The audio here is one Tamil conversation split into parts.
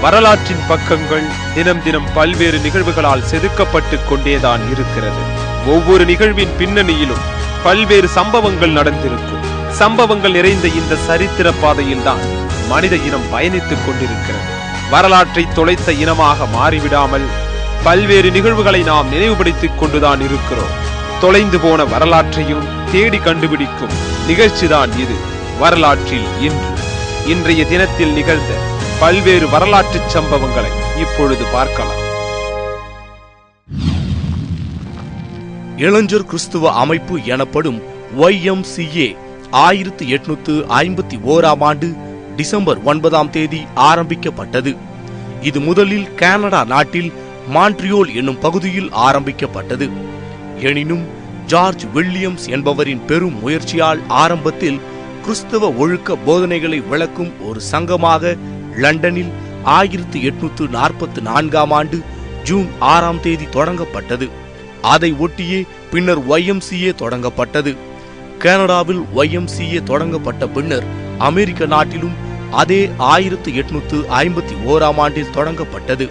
வரலாற்றின் பக்கங்கள் தினம் தினம் பல்வேறு நிகழ்வுகளால் செதுக்கப்பட்டு கொண்டேதான் இருக்கிறது. ஒவ்வொரு நிகழ்வின் பின்னணியிலும் பல்வேறு சம்பவங்கள் நடந்திருக்கும். சம்பவங்கள் நிறைந்த இந்த சரித்திர பாதையில்தான் மனித இனம் பயணித்துக் கொண்டிருக்கிறது. வரலாற்றை தொலைத்த இனமாக மாறிவிடாமல் பல்வேறு நிகழ்வுகளை நாம் நினைவுபடுத்திக் கொண்டுதான் இருக்கிறோம். தொலைந்து போன வரலாற்றையும் தேடி கண்டுபிடிக்கும் நிகழ்ச்சிதான் இது. வரலாற்றில் இன்று. இன்றைய தினத்தில் நிகழ்ந்த பல்வேறு வரலாற்று சம்பவங்களை இப்பொழுது பார்க்கலாம். இளைஞர் கிறிஸ்துவ அமைப்பு எனப்படும் ஒய்எம்சிஏ ஆயிரத்தி எட்நூத்து ஐம்பத்தி ஓராம் ஆண்டு டிசம்பர் ஒன்பதாம் தேதி ஆரம்பிக்கப்பட்டது. இது முதலில் கனடா நாட்டில் மான்ட்ரியோல் என்னும் பகுதியில் ஆரம்பிக்கப்பட்டது. எனினும் ஜார்ஜ் வில்லியம்ஸ் என்பவரின் பெரும் முயற்சியால் ஆரம்பத்தில் கிறிஸ்தவ ஒழுக்க போதனைகளை விளக்கும் ஒரு சங்கமாக லண்டனில் ஆயிரத்தி எட்நூத்து நாற்பத்தி நான்காம் ஆண்டு ஜூன் ஆறாம் தேதி தொடங்கப்பட்டது. அதை ஒட்டியே பின்னர் ஒய்எம்சிஏ தொடங்கப்பட்டது. கனடாவில் ஒய்எம்சிஏ தொடங்கப்பட்ட பின்னர் அமெரிக்க நாட்டிலும் அதே ஆயிரத்தி எட்நூத்து ஐம்பத்தி ஓராம் ஆண்டில் தொடங்கப்பட்டது.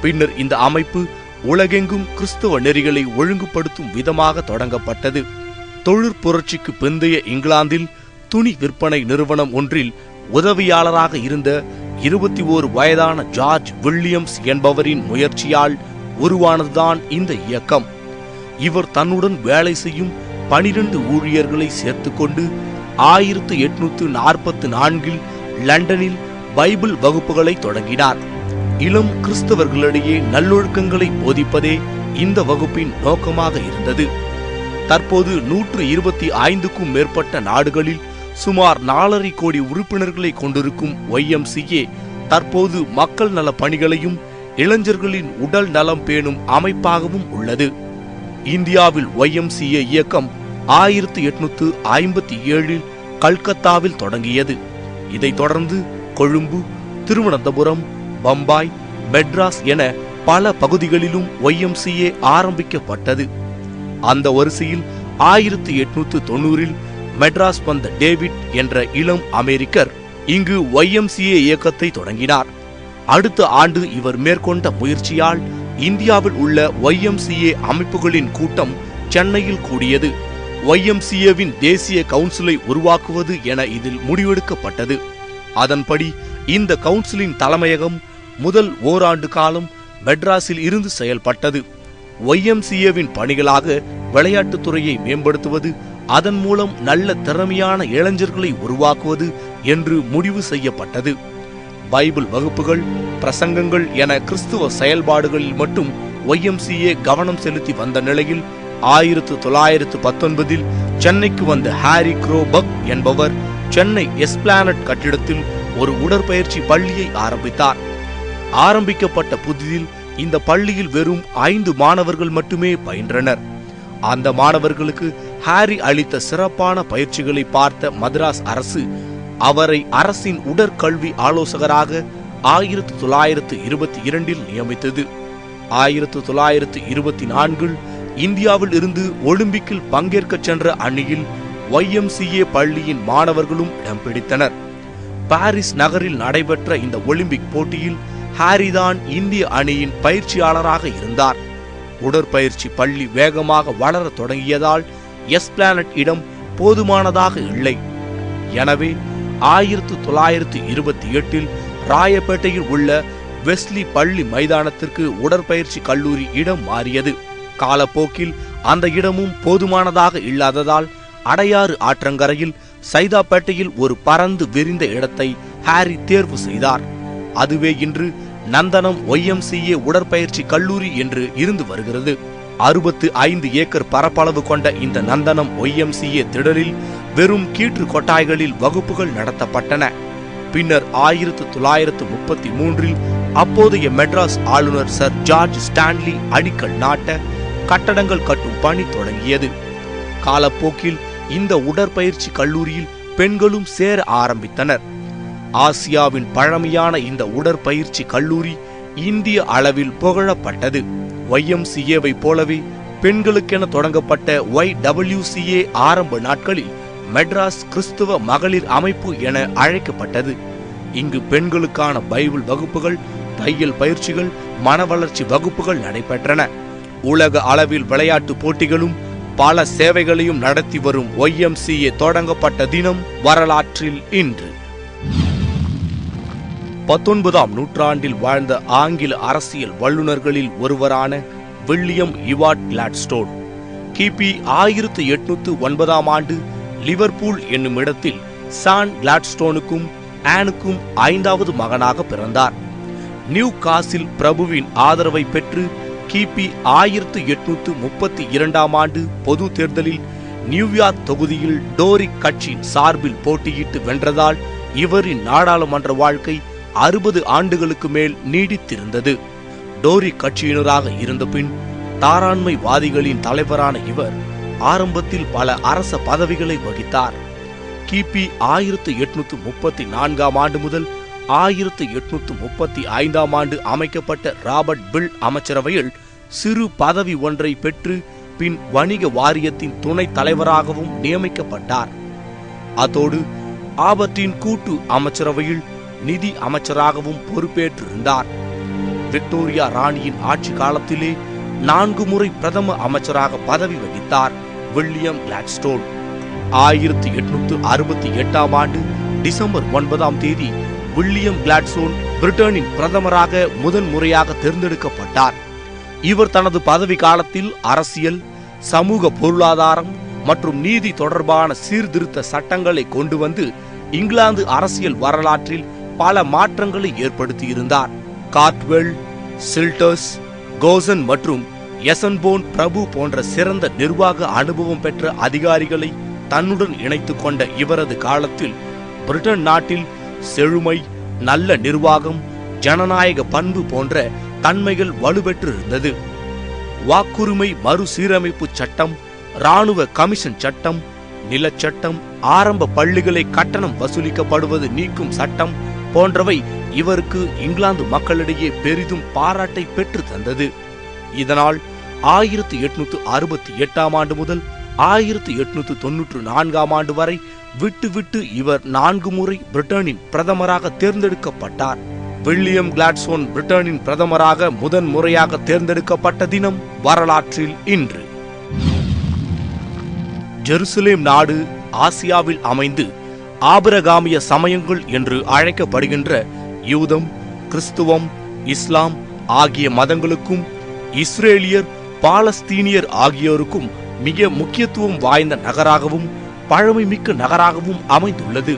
பின்னர் இந்த அமைப்பு உலகெங்கும் கிறிஸ்தவ நெறிகளை ஒழுங்குபடுத்தும் விதமாக தொடங்கப்பட்டது. தொழிற்புரட்சிக்கு பிந்தைய இங்கிலாந்தில் துணி விற்பனை நிறுவனம் ஒன்றில் உதவியாளராக இருந்த இருபத்தி ஓரு வயதான ஜார்ஜ் வில்லியம்ஸ் என்பவரின் முயற்சியால் உருவானதுதான் இந்த இயக்கம். இவர் தன்னுடன் வேலை செய்யும் பனிரெண்டு ஊழியர்களை சேர்த்துக்கொண்டு ஆயிரத்து எட்நூத்து நாற்பத்து நான்கில் லண்டனில் பைபிள் வகுப்புகளை தொடங்கினார். இளம் கிறிஸ்தவர்களிடையே நல்லொழுக்கங்களை போதிப்பதே இந்த வகுப்பின் நோக்கமாக இருந்தது. தற்போது நூற்று இருபத்தி ஐந்துக்கும் மேற்பட்ட நாடுகளில் சுமார் நாலரை கோடி உறுப்பினர்களை கொண்டிருக்கும் ஒய்எம்சிஏ தற்போது மக்கள் நல பணிகளையும் இளைஞர்களின் உடல் நலம் பேணும் அமைப்பாகவும் உள்ளது. இந்தியாவில் ஒய்எம்சிஏ இயக்கம் ஆயிரத்தி எட்நூத்து ஐம்பத்தி ஏழில் கல்கத்தாவில் தொடங்கியது. இதைத் தொடர்ந்து கொழும்பு திருவனந்தபுரம் பம்பாய் மெட்ராஸ் என பல பகுதிகளிலும் ஒய்எம்சிஏ ஆரம்பிக்கப்பட்டது. அந்த வரிசையில் ஆயிரத்தி எட்நூத்து தொண்ணூறில் மெட்ராஸ் வந்த டேவிட் என்ற இளம் அமெரிக்கர் இங்கு ஒய்எம்சிஏ இயக்கத்தை தொடங்கினார். அடுத்த ஆண்டு இவர் மேற்கொண்ட முயற்சியால் இந்தியாவில் உள்ள ஒய்எம்சிஏ அமைப்புகளின் கூட்டம் சென்னையில் கூடியது. ஒய்எம்சிஏவின் தேசிய கவுன்சிலை உருவாக்குவது என இதில் முடிவெடுக்கப்பட்டது. அதன்படி இந்த கவுன்சிலின் தலைமையகம் முதல் ஓராண்டு காலம் மெட்ராஸில் இருந்து செயல்பட்டது. ஒய்எம்சிஏவின் பணிகளாக விளையாட்டுத்துறையை மேம்படுத்துவது அதன் மூலம் நல்ல திறமையான இளைஞர்களை உருவாக்குவது என்று முடிவு செய்யப்பட்டது. பைபிள் வகுப்புகள் பிரசங்கங்கள் என கிறிஸ்துவ செயல்பாடுகளில் மட்டும் ஒய்எம்சிஏ கவனம் செலுத்தி வந்த நிலையில் ஆயிரத்து தொள்ளாயிரத்து பத்தொன்பதில் சென்னைக்கு வந்த ஹாரி குரோபக் என்பவர் சென்னை எஸ்பிளானட் கட்டிடத்தில் ஒரு உடற்பயிற்சி பள்ளியை ஆரம்பித்தார். ஆரம்பிக்கப்பட்ட புதிதில் இந்த பள்ளியில் வெறும் ஐந்து மாணவர்கள் மட்டுமே பயின்றனர். அந்த மாணவர்களுக்கு ஹாரி அளித்த சிறப்பான பயிற்சிகளை பார்த்த மദ്രാஸ் அரசு அவரை அரசின் உடற்கல்வி ஆலோசகராக ஆயிரத்து தொள்ளாயிரத்து இருபத்தி இரண்டில் நியமித்தது. ஆயிரத்து தொள்ளாயிரத்து இருபத்தி நான்கில் இந்தியாவில் இருந்து ஒலிம்பிக்கில் பங்கேற்கச் சென்ற அணியில் ஒய்எம்சிஏ பள்ளியின் மாணவர்களும் இடம் பிடித்தனர். பாரிஸ் நகரில் நடைபெற்ற இந்த ஒலிம்பிக் போட்டியில் ஹாரிதான் இந்திய அணியின் பயிற்சியாளராக இருந்தார். உடற்பயிற்சி பள்ளி வேகமாக வளரத் தொடங்கியதால் எஸ் பிளானட் இடம் போதுமானதாக இல்லை. எனவே ஆயிரத்து தொள்ளாயிரத்து இருபத்தி எட்டில் ராயப்பேட்டையில் உள்ள வெஸ்லி பள்ளி மைதானத்திற்கு உடற்பயிற்சி கல்லூரி இடம் மாறியது. காலப்போக்கில் அந்த இடமும் போதுமானதாக இல்லாததால் அடையாறு ஆற்றங்கரையில் சைதாப்பேட்டையில் ஒரு பறந்து விரிந்த இடத்தை ஹாரி தேர்வு செய்தார். அதுவே இன்று நந்தனம் ஒய்எம்சிஏ உடற்பயிற்சி கல்லூரி என்று இருந்து வருகிறது. அறுபத்து ஐந்து ஏக்கர் பரப்பளவு கொண்ட இந்த நந்தனம் ஒய்எம்சிஏ திடலில் வெறும் கீற்று கொட்டாய்களில் வகுப்புகள் நடத்தப்பட்டன. பின்னர் ஆயிரத்து தொள்ளாயிரத்து முப்பத்தி மூன்றில் அப்போதைய மெட்ராஸ் ஆளுநர் சர் ஜார்ஜ் ஸ்டான்லி அடிக்கல் நாட்ட கட்டடங்கள் கட்டும் பணி தொடங்கியது. காலப்போக்கில் இந்த உடற்பயிற்சி கல்லூரியில் பெண்களும் சேர ஆரம்பித்தனர். ஆசியாவின் பழமையான இந்த உடற்பயிற்சி கல்லூரி இந்திய அளவில் புகழப்பட்டது. ஒய்எம்சிஏவை போலவே பெண்களுக்கென தொடங்கப்பட்ட ஒய் டபிள்யூசிஏ ஆரம்ப நாட்களில் மெட்ராஸ் கிறிஸ்துவ மகளிர் அமைப்பு என அழைக்கப்பட்டது. இங்கு பெண்களுக்கான பைபிள் வகுப்புகள் தையல் பயிற்சிகள் மனவளர்ச்சி வகுப்புகள் நடைபெற்றன. உலக அளவில் விளையாட்டு போட்டிகளும் பல சேவைகளையும் நடத்தி வரும் ஒய்எம்சிஏ தொடங்கப்பட்ட தினம் வரலாற்றில் இன்று. பத்தொன்பதாம் நூற்றாண்டில் வாழ்ந்த ஆங்கில அரசியல் வல்லுநர்களில் ஒருவரான வில்லியம் இவாட் கிளாட்ஸ்டோன். கிபி ஆயிரத்து எட்நூத்து ஒன்பதாம் ஆண்டு லிவர்பூல் என்னும் இடத்தில் சான் கிளாட்ஸ்டோனுக்கும் ஆனுக்கும் ஐந்தாவது மகனாக பிறந்தார். நியூ காசில் பிரபுவின் ஆதரவை பெற்று கிபி ஆயிரத்து எட்நூத்து முப்பத்தி இரண்டாம் ஆண்டு பொது தேர்தலில் நியூயார்க் தொகுதியில் டோரிக் கட்சியின் சார்பில் போட்டியிட்டு வென்றதால் இவரின் நாடாளுமன்ற வாழ்க்கை அறுபது ஆண்டுகளுக்கு மேல் நீடித்திருந்தது. டோரி கட்சியினராக இருந்தபின் தாராண்மைவாதிகளின் தலைவரான இவர் ஆரம்பத்தில் பல அரச பதவிகளை வகித்தார். கிபி ஆயிரத்து எட்நூத்து முப்பத்தி நான்காம் ஆண்டு முதல் ஆயிரத்து எட்நூத்து முப்பத்தி ஐந்தாம் ஆண்டு அமைக்கப்பட்ட ராபர்ட் பில் அமைச்சரவையில் சிறு பதவி ஒன்றை பெற்று பின் வணிக வாரியத்தின் துணைத் தலைவராகவும் நியமிக்கப்பட்டார். அதோடு ஆபத்தின் கூட்டு அமைச்சரவையில் நிதி அமைச்சராகவும் பொறுப்பேற்றிருந்தார். விக்டோரியா ராணியின் ஆட்சி காலத்திலே நான்கு முறை பிரதம அமைச்சராக பதவி வகித்தார் வில்லியம் கிளாட்ஸ்டோன். ஆயிரத்தி எட்நூத்து அறுபத்தி எட்டாம் ஆண்டு டிசம்பர் ஒன்பதாம் தேதி வில்லியம் கிளாட்ஸ்டோன் பிரிட்டனின் பிரதமராக முதன் முறையாக தேர்ந்தெடுக்கப்பட்டார். இவர் தனது பதவி காலத்தில் அரசியல் சமூக பொருளாதாரம் மற்றும் நீதி தொடர்பான சீர்திருத்த சட்டங்களை கொண்டு வந்து இங்கிலாந்து அரசியல் வரலாற்றில் பல மாற்றங்களை ஏற்படுத்தியிருந்தார். கார்ட்வெல் சில்டர்ஸ் கோசன் மற்றும் எசன்போன் பிரபு போன்ற சிறந்த நிர்வாக அனுபவம் பெற்ற அதிகாரிகளை தன்னுடன் இணைத்துக் கொண்ட இவரது காலத்தில் பிரிட்டன் நாட்டில் செழுமை நல்ல நிர்வாகம் ஜனநாயக பண்பு போன்ற தன்மைகள் வலுப்பெற்றிருந்தது வாக்குரிமை மறுசீரமைப்பு சட்டம் ராணுவ கமிஷன் சட்டம் நிலச்சட்டம் ஆரம்ப பள்ளிகளை கட்டணம் வசூலிக்கப்படுவது நீக்கும் சட்டம் போன்றவை இவருக்கு இங்கிலாந்து மக்களிடையே பெரிதும் பாராட்டை பெற்று தந்தது. இதனால் ஆயிரத்தி எட்நூத்து அறுபத்தி எட்டாம் ஆண்டு முதல் ஆயிரத்தி எட்நூத்து தொன்னூற்று நான்காம் ஆண்டு வரை விட்டு விட்டு இவர் நான்கு முறை பிரிட்டனின் பிரதமராக தேர்ந்தெடுக்கப்பட்டார். வில்லியம் கிளாட்ஸோன் பிரிட்டனின் பிரதமராக முதன் முறையாக தேர்ந்தெடுக்கப்பட்ட தினம் வரலாற்றில் இன்று. ஜெருசலேம் நாடு ஆசியாவில் அமைந்து ஆபிரகாமிய சமயங்கள் என்று அழைக்கப்படுகின்ற யூதம் கிறிஸ்துவம் இஸ்லாம் ஆகிய மதங்களுக்கும் இஸ்ரேலியர் பாலஸ்தீனியர் ஆகியோருக்கும் மிக முக்கியத்துவம் வாய்ந்த நகராகவும் பழமைமிக்க நகராகவும் அமைந்துள்ளது.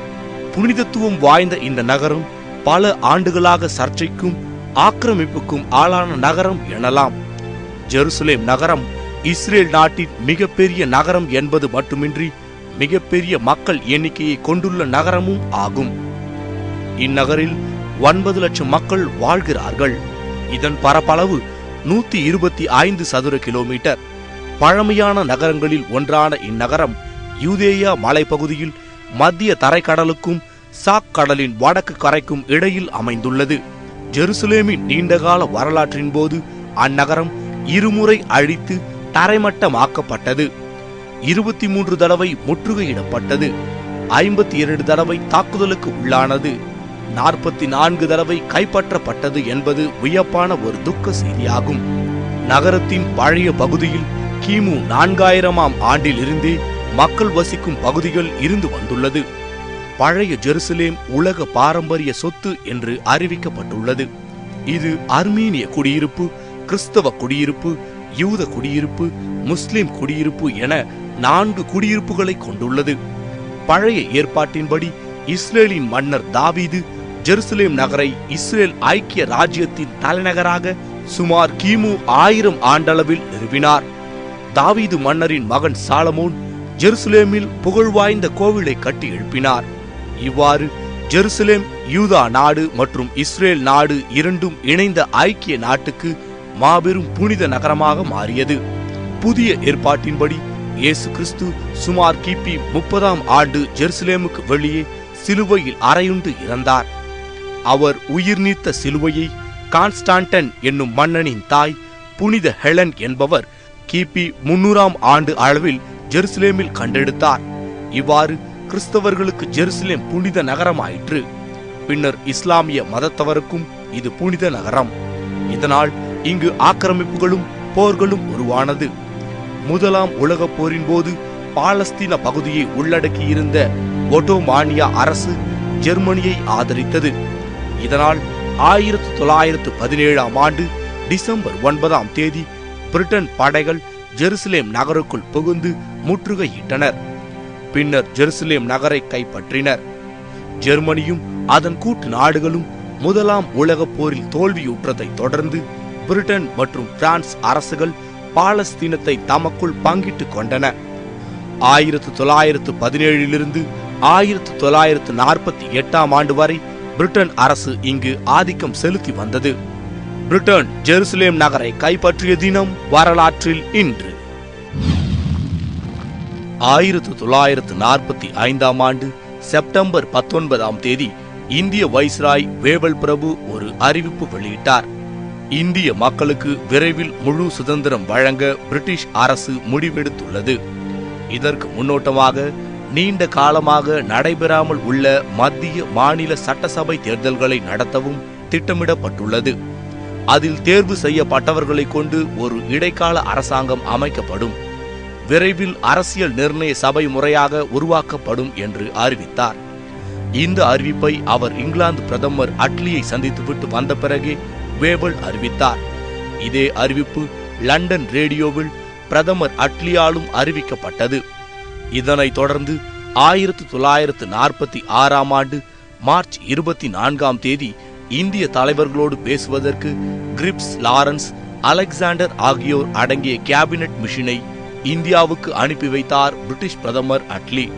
புனிதத்துவம் வாய்ந்த இந்த நகரம் பல ஆண்டுகளாக சர்ச்சைக்கும் ஆக்கிரமிப்புக்கும் ஆளான நகரம் எனலாம். ஜெருசலேம் நகரம் இஸ்ரேல் நாட்டின் மிகப்பெரிய நகரம் என்பது மட்டுமின்றி மிகப்பெரிய மக்கள் எண்ணிக்கையை கொண்டுள்ள நகரமும் ஆகும். இந்நகரில் ஒன்பது லட்சம் மக்கள் வாழ்கிறார்கள். இதன் பரப்பளவு நூத்தி இருபத்தி ஐந்து சதுர கிலோமீட்டர். பழமையான நகரங்களில் ஒன்றான இந்நகரம் யூதேயா மலைப்பகுதியில் மத்திய தரைக்கடலுக்கும் சாக் கடலின் வடக்கு கரைக்கும் இடையில் அமைந்துள்ளது. ஜெருசலேமின் நீண்டகால வரலாற்றின் போது அந்நகரம் இருமுறை அழித்து தரைமட்டமாக்கப்பட்டது. இருபத்தி மூன்று தடவை முற்றுகையிடப்பட்டது. ஐம்பத்தி இரண்டு தடவை தாக்குதலுக்கு உள்ளானது. நாற்பத்தி நான்கு தடவை கைப்பற்றப்பட்டது என்பது வியப்பான ஒரு துக்க செய்தியாகும். நகரத்தின் பழைய பகுதியில் கிமு நான்காயிரமாம் ஆண்டில் இருந்தே மக்கள் வசிக்கும் பகுதிகள் இருந்து வந்துள்ளது. பழைய ஜெருசலேம் உலக பாரம்பரிய சொத்து என்று அறிவிக்கப்பட்டுள்ளது. இது அர்மீனிய குடியிருப்பு கிறிஸ்தவ குடியிருப்பு யூத குடியிருப்பு முஸ்லிம் குடியிருப்பு என நான்கு குடியிருப்புகளை கொண்டுள்ளது. பழைய ஏற்பாட்டின்படி இஸ்ரேலின் மன்னர் தாவீது ஜெருசலேம் நகரை இஸ்ரேல் ஐக்கிய ராஜ்யத்தின் தலைநகராக சுமார் கிமு ஆயிரம் ஆண்டளவில் நிறுவினார். தாவீது மன்னரின் மகன் சாலமோன் ஜெருசலேமில் புகழ்வாய்ந்த கோவிலை கட்டி எழுப்பினார். இவ்வாறு ஜெருசலேம் யூதா நாடு மற்றும் இஸ்ரேல் நாடு இரண்டும் இணைந்த ஐக்கிய நாட்டுக்கு மாபெரும் புனித நகரமாக மாறியது. புதிய ஏற்பாட்டின்படி இயேசு கிறிஸ்து சுமார் கிபி முப்பதாம் ஆண்டு ஜெருசலேமுக்கு வெளியே சிலுவையில் அறையுண்டு இறந்தார். அவர் உயிர் நீத்த சிலுவையை கான்ஸ்டான்டன் என்னும் மன்னனின் தாய் புனித ஹெலன் என்பவர் கிபி முன்னூறாம் ஆண்டு அளவில் ஜெருசலேமில் கண்டெடுத்தார். இவ்வாறு கிறிஸ்தவர்களுக்கு ஜெருசலேம் புனித நகரமாயிற்று. பின்னர் இஸ்லாமிய மதத்தவருக்கும் இது புனித நகரம். இதனால் இங்கு ஆக்கிரமிப்புகளும் போர்களும் உருவானது. முதலாம் உலகப் போரின் போது பாலஸ்தீன பகுதியை உள்ளடக்கியிருந்த ஒட்டோமானியா அரசு ஜெர்மனியை ஆதரித்தது. இதனால் ஆயிரத்து தொள்ளாயிரத்து பதினேழாம் ஆண்டு டிசம்பர் ஒன்பதாம் தேதி பிரிட்டன் படைகள் ஜெருசலேம் நகருக்குள் புகுந்து முற்றுகையிட்டனர். பின்னர் ஜெருசலேம் நகரை கைப்பற்றினர். ஜெர்மனியும் அதன் கூட்டு நாடுகளும் முதலாம் உலகப் போரில் தோல்வியுற்றதை தொடர்ந்து பிரிட்டன் மற்றும் பிரான்ஸ் அரசுகள் பாலஸ்தீனத்தை தமக்குள் பங்கிட்டுக் கொண்டன. ஆயிரத்து தொள்ளாயிரத்து பதினேழிலிருந்து ஆயிரத்து தொள்ளாயிரத்து நாற்பத்தி எட்டாம் ஆண்டு வரை பிரிட்டன் அரசு இங்கு ஆதிக்கம் செலுத்தி வந்தது. பிரிட்டன் ஜெருசலேம் நகரை கைப்பற்றிய தினம் வரலாற்றில் இன்று. ஆயிரத்து தொள்ளாயிரத்து நாற்பத்தி ஐந்தாம் ஆண்டு செப்டம்பர் பத்தொன்பதாம் தேதி இந்திய வைஸ்ராய் வேவல் பிரபு ஒரு அறிவிப்பு வெளியிட்டார். இந்திய மக்களுக்கு விரைவில் முழு சுதந்திரம் வழங்க பிரிட்டிஷ் அரசு முடிவெடுத்துள்ளது. இதற்கு முன்னோட்டமாக நீண்ட காலமாக நடைபெறாமல் உள்ள மத்திய மாநில சட்டசபை தேர்தல்களை நடத்தவும் திட்டமிடப்பட்டுள்ளது. அதில் தேர்வு செய்யப்பட்டவர்களை கொண்டு ஒரு இடைக்கால அரசாங்கம் அமைக்கப்படும். விரைவில் அரசியல் நிர்ணய சபை முறையாக உருவாக்கப்படும் என்று அறிவித்தார். இந்த அறிவிப்பை அவர் இங்கிலாந்து பிரதமர் அட்லியை சந்தித்துவிட்டு வந்த பிறகே வேவல் அறிவித்தார். இதே அறிவிப்பு லண்டன் ரேடியோவில் பிரதமர் அட்லியாலும் அறிவிக்கப்பட்டது. இதனைத் தொடர்ந்து ஆயிரத்து தொள்ளாயிரத்து நாற்பத்தி ஆறாம் ஆண்டு மார்ச் இருபத்தி நான்காம் தேதி இந்திய தலைவர்களோடு பேசுவதற்கு கிரிப்ஸ் லாரன்ஸ் அலெக்சாண்டர் ஆகியோர் அடங்கிய கேபினெட் மிஷினை இந்தியாவுக்கு அனுப்பி வைத்தார் பிரிட்டிஷ் பிரதமர் அட்லி.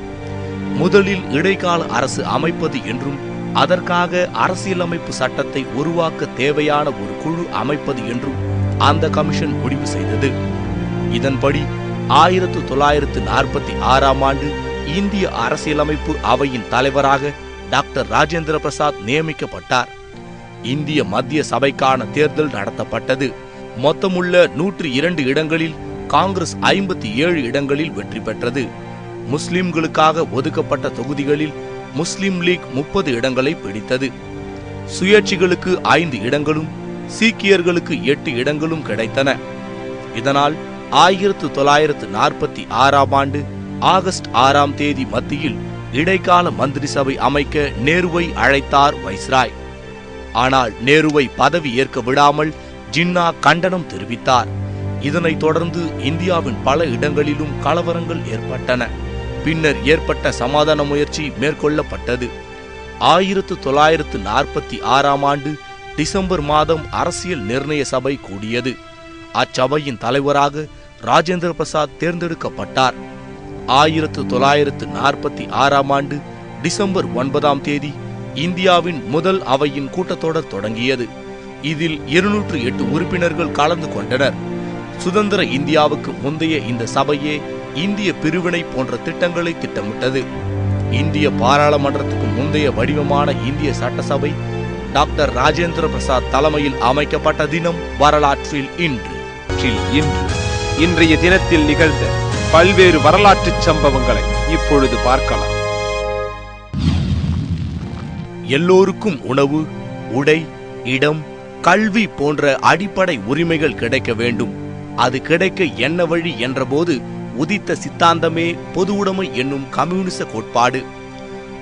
முதலில் இடைக்கால அரசு அமைப்பது என்றும் அதற்காக அரசியலமைப்பு சட்டத்தை உருவாக்க தேவையான ஒரு குழு அமைப்பது என்றும் அந்த கமிஷன் முடிவு செய்தது. இதன்படி ஆயிரத்து தொள்ளாயிரத்து நாற்பத்தி ஆறாம் ஆண்டு இந்திய அரசியலமைப்பு அவையின் தலைவராக டாக்டர் ராஜேந்திர பிரசாத் நியமிக்கப்பட்டார். இந்திய மத்திய சபைக்கான தேர்தல் நடத்தப்பட்டது. மொத்தமுள்ள நூற்றி இரண்டு இடங்களில் காங்கிரஸ் ஐம்பத்தி ஏழு இடங்களில் வெற்றி பெற்றது. முஸ்லிம்களுக்காக ஒதுக்கப்பட்ட தொகுதிகளில் முஸ்லிம் லீக் முப்பது இடங்களை பிடித்தது. சுயேட்சிகளுக்கு ஐந்து இடங்களும் சீக்கியர்களுக்கு எட்டு இடங்களும் கிடைத்தன. இதனால் ஆயிரத்து தொள்ளாயிரத்து நாற்பத்தி ஆறாம் ஆண்டு ஆகஸ்ட் ஆறாம் தேதி மத்தியில் இடைக்கால மந்திரி சபை அமைக்க நேருவை அழைத்தார் வைஸ்ராய். ஆனால் நேருவை பதவி ஏற்க விடாமல் ஜின்னா கண்டனம் தெரிவித்தார். இதனைத் தொடர்ந்து இந்தியாவின் பல இடங்களிலும் கலவரங்கள் ஏற்பட்டன. பின்னர் ஏற்பட்ட சமாதான முயற்சி மேற்கொள்ளப்பட்டது. ஆயிரத்து தொள்ளாயிரத்து நாற்பத்தி ஆறாம் ஆண்டு டிசம்பர் மாதம் அரசியல் நிர்ணய சபை கூடியது. அச்சபையின் தலைவராக ராஜேந்திர பிரசாத் தேர்ந்தெடுக்கப்பட்டார். ஆயிரத்து தொள்ளாயிரத்து நாற்பத்தி ஆறாம் ஆண்டு டிசம்பர் ஒன்பதாம் தேதி இந்தியாவின் முதல் அவையின் கூட்டத்தொடர் தொடங்கியது. இதில் இருநூற்று எட்டு உறுப்பினர்கள் கலந்து கொண்டனர். சுதந்திர இந்தியாவுக்கு முந்தைய இந்த சபையே இந்திய பிரிவினை போன்ற திட்டங்களை திட்டமிட்டது. இந்திய பாராளுமன்றத்துக்கு முந்தைய வடிவமான இந்திய சட்டசபை டாக்டர் ராஜேந்திர பிரசாத் தலைமையில் அமைக்கப்பட்ட தினம் வரலாற்றில் இன்று. இன்று. இன்றைய தினத்தில் நிகழ்ந்த பல்வேறு வரலாற்றுச் சம்பவங்களை இப்பொழுது பார்க்கலாம். எல்லோருக்கும் உணவு உடை இடம் கல்வி போன்ற அடிப்படை உரிமைகள் கிடைக்க வேண்டும். அது கிடைக்க என்ன வழி என்றபோது உதித்த சித்தாந்தமே பொது உடைமை என்னும் கம்யூனிச கோட்பாடு.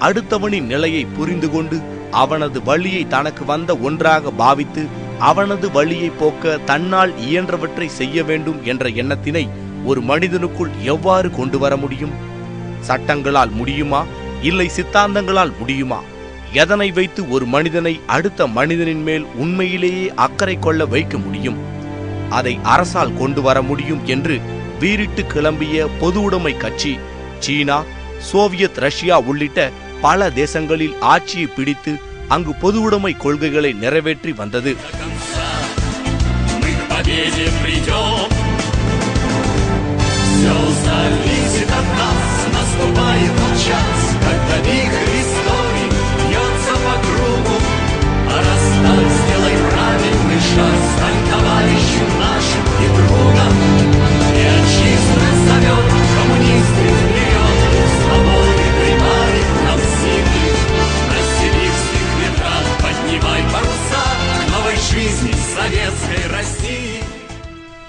அடுத்தவனின் நிலையை புரிந்து கொண்டு அவனது வழியை தனக்கு வந்த ஒன்றாக பாவித்து அவனது வழியை போக்க தன்னால் இயன்றவற்றை செய்ய வேண்டும் என்ற எண்ணத்தினை ஒரு மனிதனுக்குள் எவ்வாறு கொண்டு வர முடியும்? சட்டங்களால் முடியுமா? இல்லை சித்தாந்தங்களால் முடியுமா? எதனை வைத்து ஒரு மனிதனை அடுத்த மனிதனின் மேல் உண்மையிலேயே அக்கறை கொள்ள வைக்க முடியும்? அதை அரசால் கொண்டு வர முடியும் என்று வீரிட்டு கிளம்பிய பொது உடைமை கட்சி சீனா சோவியத் ரஷ்யா உள்ளிட்ட பல தேசங்களில் ஆட்சியை பிடித்து அங்கு பொது உடைமை கொள்கைகளை நிறைவேற்றி வந்தது. Все когда их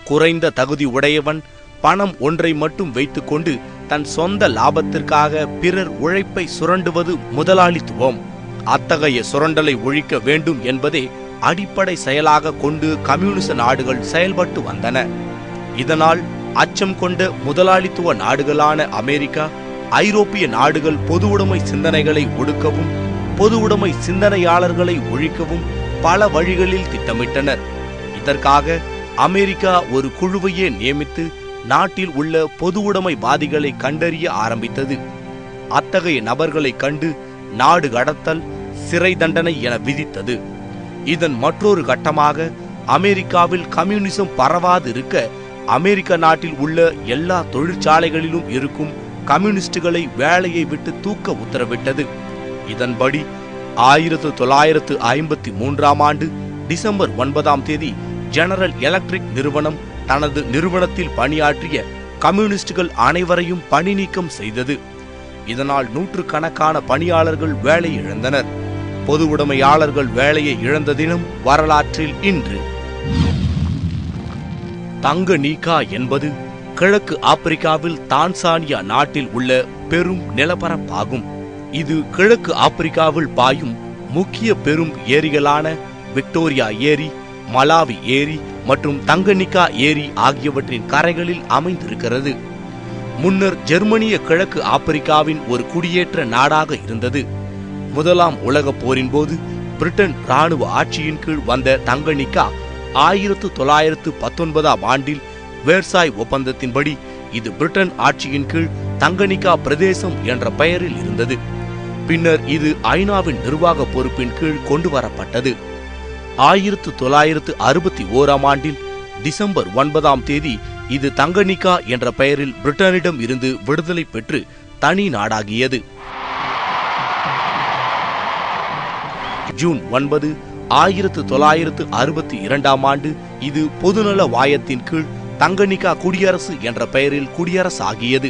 குறைந்த தகுதி உடையவன் பணம் ஒன்றை மட்டும் வைத்துக்கொண்டு தன் சொந்த லாபத்திற்காக பிறர் உழைப்பை சுரண்டுவது முதலாளித்துவம். அத்தகைய சுரண்டலை ஒழிக்க வேண்டும் என்பதே அடிப்படை செயலாக கொண்டு கம்யூனிச நாடுகள் செயல்பட்டு வந்தன. இதனால் அச்சம் கொண்ட முதலாளித்துவ நாடுகளான அமெரிக்கா ஐரோப்பிய நாடுகள் பொதுவுடைமை சிந்தனைகளை ஒடுக்கவும் பொதுவுடைமை சிந்தனையாளர்களை ஒழிக்கவும் பல வழிகளில் திட்டமிட்டனர். இதற்காக அமெரிக்கா ஒரு குழுவையே நியமித்து நாட்டில் உள்ள பொதுவுடைமைவாதிகளை கண்டறிய ஆரம்பித்தது. அத்தகைய நபர்களை கண்டு நாடு கடத்தல் சிறை தண்டனை என விதித்தது. இதன் மற்றொரு கட்டமாக அமெரிக்காவில் கம்யூனிசம் பரவாதிருக்க அமெரிக்க நாட்டில் உள்ள எல்லா தொழிற்சாலைகளிலும் இருக்கும் கம்யூனிஸ்டுகளை வேலையை விட்டு தூக்க உத்தரவிட்டது. இதன்படி ஆயிரத்து தொள்ளாயிரத்து ஐம்பத்தி மூன்றாம் ஆண்டு டிசம்பர் ஒன்பதாம் தேதி ஜெனரல் எலக்ட்ரிக் நிறுவனம் தனது நிறுவனத்தில் பணியாற்றிய கம்யூனிஸ்டுகள் அனைவரையும் பணி நீக்கம் செய்தது. இதனால் நூற்றுக்கணக்கான பணியாளர்கள் வேலை இழந்தனர். பொது உடைமையாளர்கள் வேலையை இழந்த தினம் வரலாற்றில் இன்று. தங்க நீக்கா என்பது கிழக்கு ஆப்பிரிக்காவில் தான்சானியா நாட்டில் உள்ள பெரும் நிலப்பரப்பாகும். இது கிழக்கு ஆப்பிரிக்காவில் பாயும் முக்கிய பெரும் ஏரிகளான விக்டோரியா ஏரி மலாவி ஏரி மற்றும் தங்கனிக்கா ஏரி ஆகியவற்றின் கரைகளில் அமைந்திருக்கிறது. முன்னர் ஜெர்மனிய கிழக்கு ஆப்பிரிக்காவின் ஒரு குடியேற்ற நாடாக இருந்தது. முதலாம் உலகப் போரின் போது பிரிட்டன் ராணுவ ஆட்சியின் கீழ் வந்த தங்கனிக்கா ஆயிரத்து தொள்ளாயிரத்து பத்தொன்பதாம் ஆண்டில் வேர்சாய் ஒப்பந்தத்தின்படி இது பிரிட்டன் ஆட்சியின் கீழ் தங்கனிகா பிரதேசம் என்ற பெயரில் இருந்தது. பின்னர் இது ஐநாவின் நிர்வாக பொறுப்பின் கீழ் கொண்டு வரப்பட்டது ஆயிரத்து தொள்ளாயிரத்து அறுபத்தி ஓராம் ஆண்டில் டிசம்பர் ஒன்பதாம் தேதி இது தங்கனிகா என்ற பெயரில் பிரிட்டனிடம் இருந்து விடுதலை பெற்று தனி நாடாகியது. ஜூன் ஒன்பது ஆயிரத்து தொள்ளாயிரத்து அறுபத்தி இரண்டாம் ஆண்டு இது பொதுநல வாயத்தின் கீழ் தங்கனிகா குடியரசு என்ற பெயரில் குடியரசு ஆகியது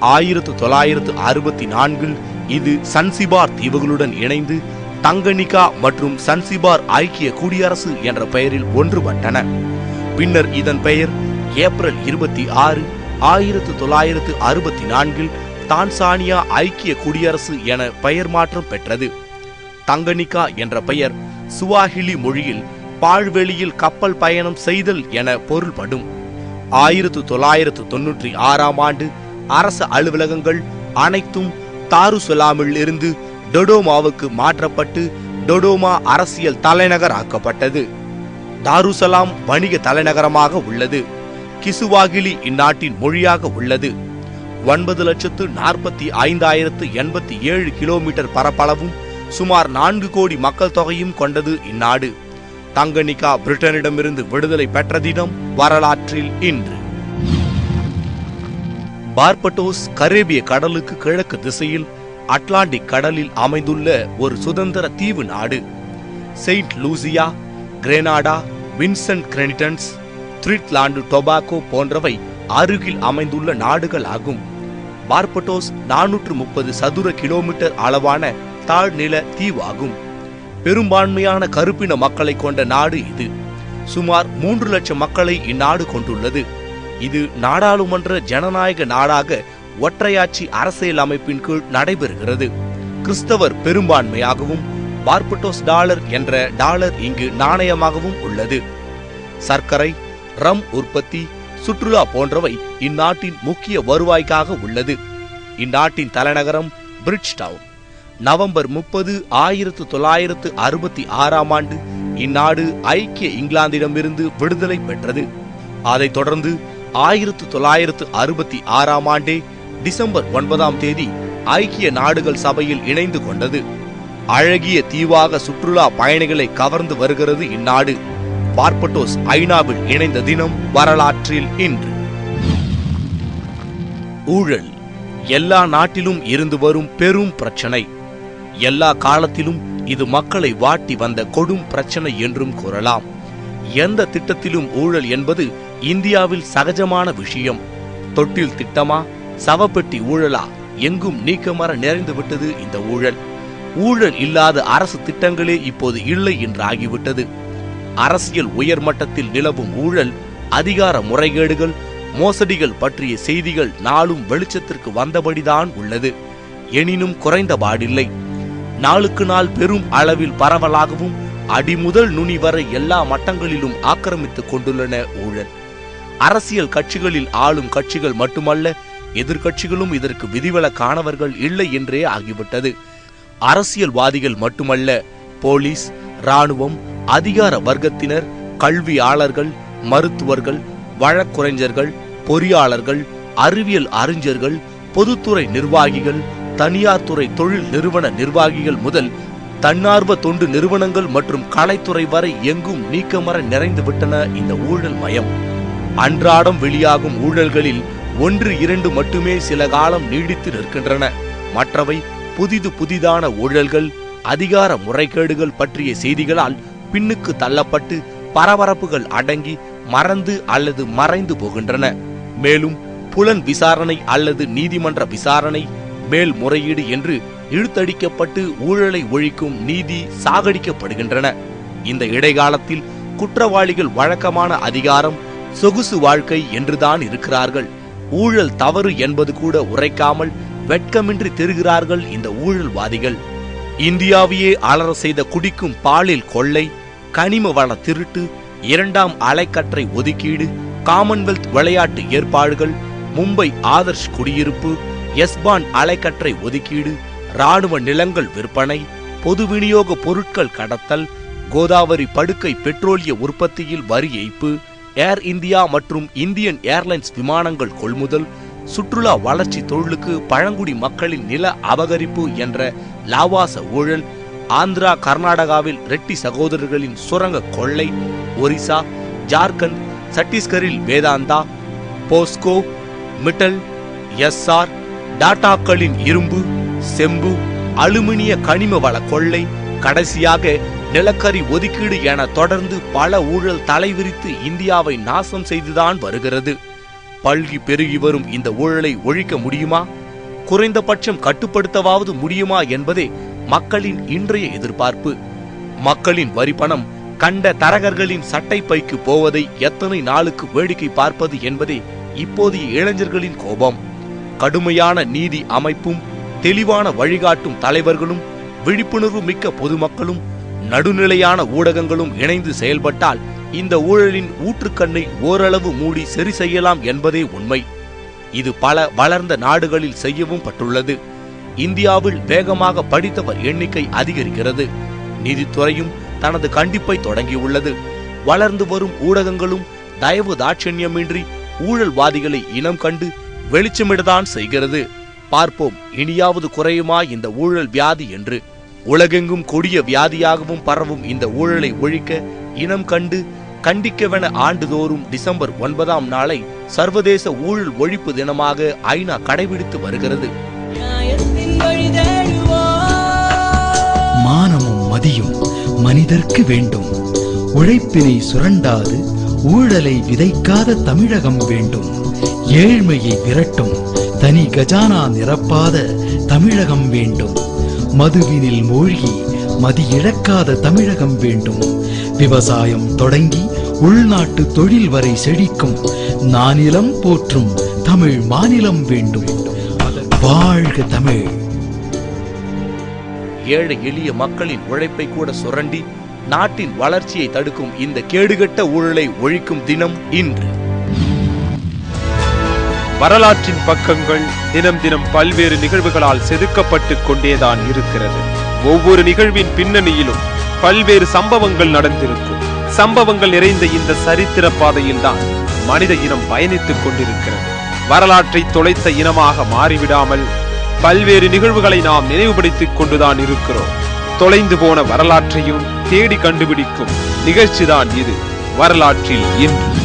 ஆயிரத்து தொள்ளாயிரத்து அறுபத்தி நான்கில் இது சன்சிபார் தீவுகளுடன் இணைந்து தங்கனிகா மற்றும் சன்சிபார் ஐக்கிய குடியரசு என்ற பெயரில் ஒன்றுபட்டன. பின்னர் இதன் பெயர் ஏப்ரல் இருபத்தி ஆறு ஆயிரத்து தொள்ளாயிரத்து அறுபத்தி நான்கில் தான்சானியா ஐக்கிய குடியரசு என பெயர் மாற்றம் பெற்றது. தங்கனிகா என்ற பெயர் சுவாஹிலி மொழியில் பாழ்வெளியில் கப்பல் பயணம் செய்தல் என பொருள்படும். ஆயிரத்து தொள்ளாயிரத்து தொன்னூற்றி ஆறாம் ஆண்டு அரசு அலுவலகங்கள் அனைத்தும் தாருசலாமில் இருந்து டொடோமாவுக்கு மாற்றப்பட்டு டொடோமா அரசியல் தலைநகர் ஆக்கப்பட்டது தாருசலாம் வணிக தலைநகரமாக உள்ளது. கிசுவாகிலி இந்நாட்டின் மொழியாக உள்ளது. ஒன்பது லட்சத்து நாற்பத்தி ஐந்தாயிரத்து எண்பத்தி ஏழு கிலோமீட்டர் பரப்பளவும் சுமார் நான்கு கோடி மக்கள் தொகையும் கொண்டது இந்நாடு. தங்கனிகா பிரிட்டனிடமிருந்து விடுதலை பெற்ற தினம் வரலாற்றில் இன்று. பார்பட்டோஸ் கரேபிய கடலுக்கு கிழக்கு திசையில் அட்லாண்டிக் கடலில் அமைந்துள்ள ஒரு சுதந்திர தீவு நாடு. Saint Lucia Grenada Vincent Grenadines Trinidad Tobago போன்றவை அருகில் அமைந்துள்ள நாடுகள் ஆகும். பார்பட்டோஸ் நானூற்று முப்பது சதுர கிலோமீட்டர் அளவான தாழ்நில தீவாகும் பெரும்பான்மையான கருப்பின மக்களை கொண்ட நாடு இது. சுமார் மூன்று லட்சம் மக்களை இந்நாடு கொண்டுள்ளது. இது நாடாளுமன்ற ஜனநாயக நாடாக ஒற்றையாட்சி அரசியல் அமைப்பின் கீழ் நடைபெறுகிறது. கிறிஸ்தவர் பெரும்பான்மையாகவும் பார்பட்டோஸ் டாலர் என்ற டாலர் இங்கு நாணயமாகவும் உள்ளது. சர்க்கரை ரம் உற்பத்தி சுற்றுலா போன்றவை இந்நாட்டின் முக்கிய வருவாய்க்காக உள்ளது. இந்நாட்டின் தலைநகரம் பிரிட்ஜ் டவுன். நவம்பர் முப்பது ஆயிரத்து தொள்ளாயிரத்து அறுபத்தி ஆறாம் ஆண்டு இந்நாடு ஐக்கிய இங்கிலாந்திடமிருந்து விடுதலை பெற்றது. அதைத் தொடர்ந்து ஆயிரத்து தொள்ளாயிரத்து அறுபத்தி ஆறாம் ஆண்டே டிசம்பர் ஒன்பதாம் தேதி ஐக்கிய நாடுகள் சபையில் இணைந்து கொண்டது. அழகிய தீவாக சுற்றுலா பயணிகளை கவர்ந்து வருகிறது இந்நாடு. பார்பட்டோஸ் ஐநாவில் இணைந்த தினம் வரலாற்றில் இன்று. ஊழல். எல்லா நாட்டிலும் இருந்து வரும் பெரும் பிரச்சனை. எல்லா காலத்திலும் இது மக்களை வாட்டி வந்த கொடும் பிரச்சனை என்றும் கூறலாம். எந்த திட்டத்திலும் ஊழல் என்பது இந்தியாவில் சகஜமான விஷயம். தொட்டில் திட்டமா? சவப்பெட்டி ஊழலா? எங்கும் நீக்கமர நிறைந்து விட்டது இந்த ஊழல். ஊழல் இல்லாத அரசு திட்டங்களே இப்போது இல்லை என்று ஆகிவிட்டது. அரசியல் உயர்மட்டத்தில் நிலவும் ஊழல் அதிகார முறைகேடுகள் மோசடிகள் பற்றிய செய்திகள் நாளும் வெளிச்சத்திற்கு வந்தபடிதான் உள்ளது. எனினும் குறைந்தபாடில்லை நாளுக்கு நாள் பெரும் அளவில் பரவலாகவும் அடிமுதல் நுனி வரை எல்லா மட்டங்களிலும் ஆக்கிரமித்துக் கொண்டுள்ளன ஊழல். அரசியல் கட்சிகளில் ஆளும் கட்சிகள் மட்டுமல்ல எதிர்க்கட்சிகளும் இதற்கு விதிவிலக்கானவர்கள் இல்லை என்றே ஆகிவிட்டது. அரசியல்வாதிகள் மட்டுமல்ல போலீஸ் ராணுவம் அதிகார வர்க்கத்தினர் கல்வியாளர்கள் மருத்துவர்கள் வழக்குரைஞர்கள் பொறியாளர்கள் அறிவியல் அறிஞர்கள் பொதுத்துறை நிர்வாகிகள் தனியார் துறை தொழில் நிறுவன நிர்வாகிகள் முதல் தன்னார்வ தொண்டு நிறுவனங்கள் மற்றும் கலைத்துறை வரை எங்கும் நீக்கமர நிறைந்துவிட்டன இந்த ஊழல் மயம். அன்றாடம் வெளியாகும் ஊழல்களில் ஒன்று இரண்டு மட்டுமே சில காலம் நீடித்து நிற்கின்றன. மற்றவை புதிது புதிதான ஊழல்கள் அதிகார முறைகேடுகள் பற்றிய செய்திகளால் பின்னுக்கு தள்ளப்பட்டு பரபரப்புகள் அடங்கி மறந்து அல்லது மறைந்து போகின்றன. மேலும் புலன் விசாரணை அல்லது நீதிமன்ற விசாரணை மேல்முறையீடு என்று இழுத்தடிக்கப்பட்டு ஊழலை ஒழிக்கும் நீதி சாகடிக்கப்படுகின்றன. இந்த இடைக்காலத்தில் குற்றவாளிகள் வழக்கமான அதிகாரம் சொகுசு வாழ்க்கை என்றுதான் இருக்கிறார்கள். ஊழல் தவறு என்பது கூட உரைக்காமல் வெட்கமின்றி திரிகிறார்கள் இந்த ஊழல்வாதிகள். இந்தியாவையே அலற செய்த குடிக்கும் பாலில் கொள்ளை கனிம வள திருட்டு இரண்டாம் அலைக்கற்றை ஒதுக்கீடு காமன்வெல்த் விளையாட்டு ஏற்பாடுகள் மும்பை ஆதர்ஷ் குடியிருப்பு எஸ்பான் அலைக்கற்றை ஒதுக்கீடு ராணுவ நிலங்கள் விற்பனை பொது விநியோக பொருட்கள் கடத்தல் கோதாவரி படுக்கை பெட்ரோலிய உற்பத்தியில் வரி ஏய்ப்பு ஏர் இந்தியா மற்றும் இந்தியன் ஏர்லைன்ஸ் விமானங்கள் கொள்முதல் சுற்றுலா வளர்ச்சி தொழிலுக்கு பழங்குடி மக்களின் நில அபகரிப்பு என்ற லாவாச ஊழல் ஆந்திரா கர்நாடகாவில் ரெட்டி சகோதரர்களின் சுரங்க கொள்ளை ஒரிசா ஜார்க்கண்ட் சத்தீஸ்கரில் வேதாந்தா போஸ்கோ மிட்டல் எஸ்ஆர் டாடாக்களின் இரும்பு செம்பு அலுமினிய கனிம வள கொள்ளை கடைசியாக நிலக்கரி ஒதுக்கீடு என தொடர்ந்து பல ஊழல் தலைவிரித்து இந்தியாவை நாசம் செய்துதான் வருகிறது. பல்கி பெருகி வரும் இந்த ஊழலை ஒழிக்க முடியுமா? குறைந்தபட்சம் கட்டுப்படுத்தவாவது முடியுமா என்பதே மக்களின் இன்றைய எதிர்பார்ப்பு. மக்களின் வரிப்பணம் கண்ட தரகர்களின் சட்டை பைக்கு போவதை எத்தனை நாளுக்கு வேடிக்கை பார்ப்பது என்பதே இப்போதைய இளைஞர்களின் கோபம். கடுமையான நீதி அமைப்பும் தெளிவான வழிகாட்டும் தலைவர்களும் விழிப்புணர்வு மிக்க பொதுமக்களும் நடுநிலையான ஊடகங்களும் இணைந்து செயல்பட்டால் இந்த ஊழலின் ஊற்றுக்கண்ணை ஓரளவு மூடி சரி செய்யலாம் என்பதே உண்மை. இது பல வளர்ந்த நாடுகளில் செய்யவும் பட்டுள்ளது. இந்தியாவில் வேகமாக படித்தவர் எண்ணிக்கை அதிகரிக்கிறது. நீதித்துறையும் தனது கண்டிப்பை தொடங்கியுள்ளது. வளர்ந்து வரும் ஊடகங்களும் தயவு தாட்சண்யமின்றி ஊழல்வாதிகளை இனம் கண்டு வெளிச்சமிடதான் செய்கிறது. பார்ப்போம் இனியாவது குறையுமா இந்த ஊழல் வியாதி என்று. உலகெங்கும் கொடிய வியாதியாகவும் பரவும் இந்த ஊழலை ஒழிக்க இனம் கண்டு கண்டிக்கவென ஆண்டுதோறும் டிசம்பர் ஒன்பதாம் நாளை சர்வதேச ஊழல் ஒழிப்பு தினமாக ஐநா கடைபிடித்து வருகிறது. மானமும் மதியும் மனிதர்க்கு வேண்டும். உழைப்பினை சுரண்டாது ஊழலை விதைக்காத தமிழகம் வேண்டும். ஏழ்மையை விரட்டும் தனி கஜானா நிரப்பாத தமிழகம் வேண்டும். மதுவினில் மூழ்கி மதியிழக்காத தமிழகம் வேண்டும். விவசாயம் தொடங்கி உள்நாட்டு தொழில் வரை செழிக்கும் நானிலம் போற்றும் தமிழ் மாநிலம் வேண்டும். வாழ்க தமிழ். ஏழை எளிய மக்களின் உழைப்பை கூட சுரண்டி நாட்டின் வளர்ச்சியை தடுக்கும் இந்த கேடுகட்ட ஊழலை ஒழிக்கும் தினம் இன்று. வரலாற்றின் பக்கங்கள் தினம் தினம் பல்வேறு நிகழ்வுகளால் செதுக்கப்பட்டு கொண்டேதான் இருக்கிறது. ஒவ்வொரு நிகழ்வின் பின்னணியிலும் பல்வேறு சம்பவங்கள் நடந்திருக்கும். சம்பவங்கள் நிறைந்த இந்த சரித்திர பாதையில்தான் மனித இனம் பயணித்துக் கொண்டிருக்கிறது. வரலாற்றை தொலைத்த இனமாக மாறிவிடாமல் பல்வேறு நிகழ்வுகளை நாம் நினைவுபடுத்திக் கொண்டுதான் இருக்கிறோம். தொலைந்து போன வரலாற்றையும் தேடி கண்டுபிடிக்கும் நிகழ்ச்சிதான் இது. வரலாற்றில் இன்று.